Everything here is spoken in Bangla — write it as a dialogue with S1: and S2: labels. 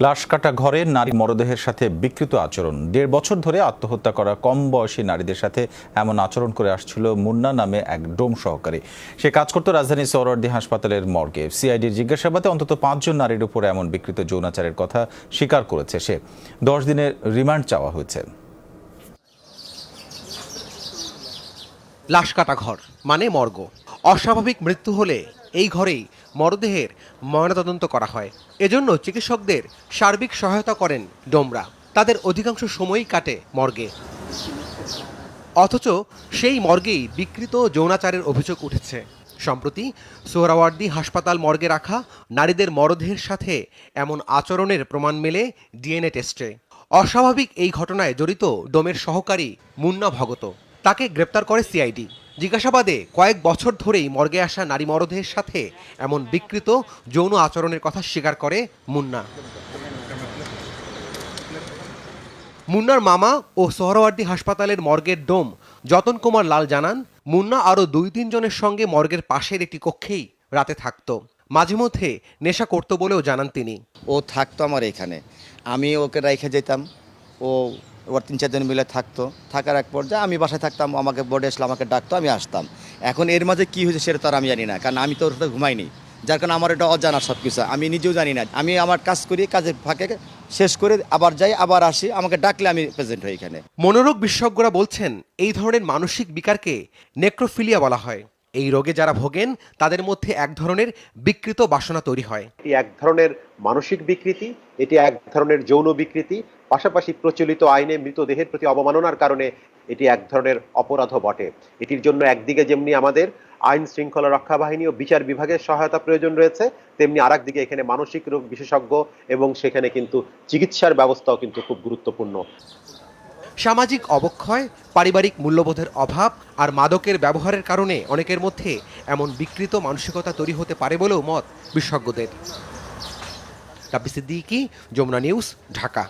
S1: লাশ কাটা ঘরে নারী মরদেহের সাথে বিকৃত আচরণ। দেড় বছর ধরে আত্মহত্যা করা কম বয়সী নারীদের সাথে এমন আচরণ করে আসছিল মুন্না নামে এক ডোম সহকারী। সে কাজ করত রাজধানী সৌরর্দি হাসপাতালের মর্গে। সিআইডির জিজ্ঞাসাবাদে অন্তত পাঁচজন নারীর উপরে এমন বিকৃত যৌনাচারের কথা স্বীকার করেছে সে। দশ দিনের রিমান্ড চাওয়া হয়েছে।
S2: লাশ কাটা ঘর মানে মর্গ। অস্বাভাবিক মৃত্যু হলে এই ঘরেই মরদেহের ময়নাতদন্ত করা হয়। এজন্য চিকিৎসকদের সার্বিক সহায়তা করেন ডোমরা। তাদের অধিকাংশ সময়ই কাটে মর্গে। অথচ সেই মর্গেই বিকৃত যৌনাচারের অভিযোগ উঠেছে। সম্প্রতি সোহরাওয়ার্দি হাসপাতাল মর্গে রাখা নারীদের মরদেহের সাথে এমন আচরণের প্রমাণ মেলে ডিএনএ টেস্টে। অস্বাভাবিক এই ঘটনায় জড়িত ডোমের সহকারী মুন্না ভগত। তাকে গ্রেপ্তার করে সিআইডি। জিজ্ঞাসাবাদে কয়েক বছর ধরেই মর্গে আসা নারী মরদেহের সাথে এমন বিকৃত যৌন আচরণের কথা স্বীকার করে মুন্না। মুন্নার মামা ও সোহরাওয়ার্দী হাসপাতালের মর্গের ডোম যতন কুমার লাল জানান, মুন্না আরও দুই তিনজনের সঙ্গে মর্গের পাশের একটি কক্ষেই রাতে থাকতো। মাঝে মধ্যে নেশা করতো বলেও জানান তিনি।
S3: ও থাকতো আমার এখানে। আমি ওকে রেখে যেতাম। ও ওর তিন চারজন মিলে থাকতো। থাকার এক পর্যায়ে আমি বাসায় থাকতাম আমাকে বোর্ডে আসলে, আমাকে ডাকতো, আমি আসতাম। এখন এর মাঝে কী হয়েছে সেটা তো আর আমি জানি না, কারণ আমি তো ওর সাথে ঘুমাইনি। যার কারণে আমার এটা অজানা সব কিছু আমি নিজেও জানি না। আমি আমার কাজ করি, কাজের ফাঁকে শেষ করে আবার যাই, আবার আসি, আমাকে ডাকলে আমি প্রেজেন্ট হই এখানে।
S2: মনোরোগ বিশেষজ্ঞরা বলছেন, এই ধরনের মানসিক বিকারকে নেক্রোফিলিয়া বলা হয়। এই রোগে যারা ভোগেন, তাদের মধ্যে এক ধরনের বিকৃত বাসনা তৈরি হয়।
S4: এটি এক ধরনের মানসিক বিকৃতি, এটি এক ধরনের যৌন বিকৃতি, পাশাপাশি প্রচলিত আইনে মৃতদেহের প্রতি অবমাননার কারণে এটি এক ধরনের অপরাধও বটে। এটির জন্য একদিকে যেমনি আমাদের আইন শৃঙ্খলা রক্ষা বাহিনী ও বিচার বিভাগের সহায়তা প্রয়োজন রয়েছে, তেমনি আর দিকে এখানে মানসিক রোগ বিশেষজ্ঞ এবং সেখানে কিন্তু চিকিৎসার ব্যবস্থাও কিন্তু খুব গুরুত্বপূর্ণ।
S2: সামাজিক অবক্ষয়, পারিবারিক মূল্যবোধের অভাব আর মাদকের ব্যবহারের কারণে অনেকের মধ্যে এমন বিকৃত মানসিকতা তৈরি হতে পারে বলেও মত বিশেষজ্ঞদের। রাব্বি যমুনা নিউজ, ঢাকা।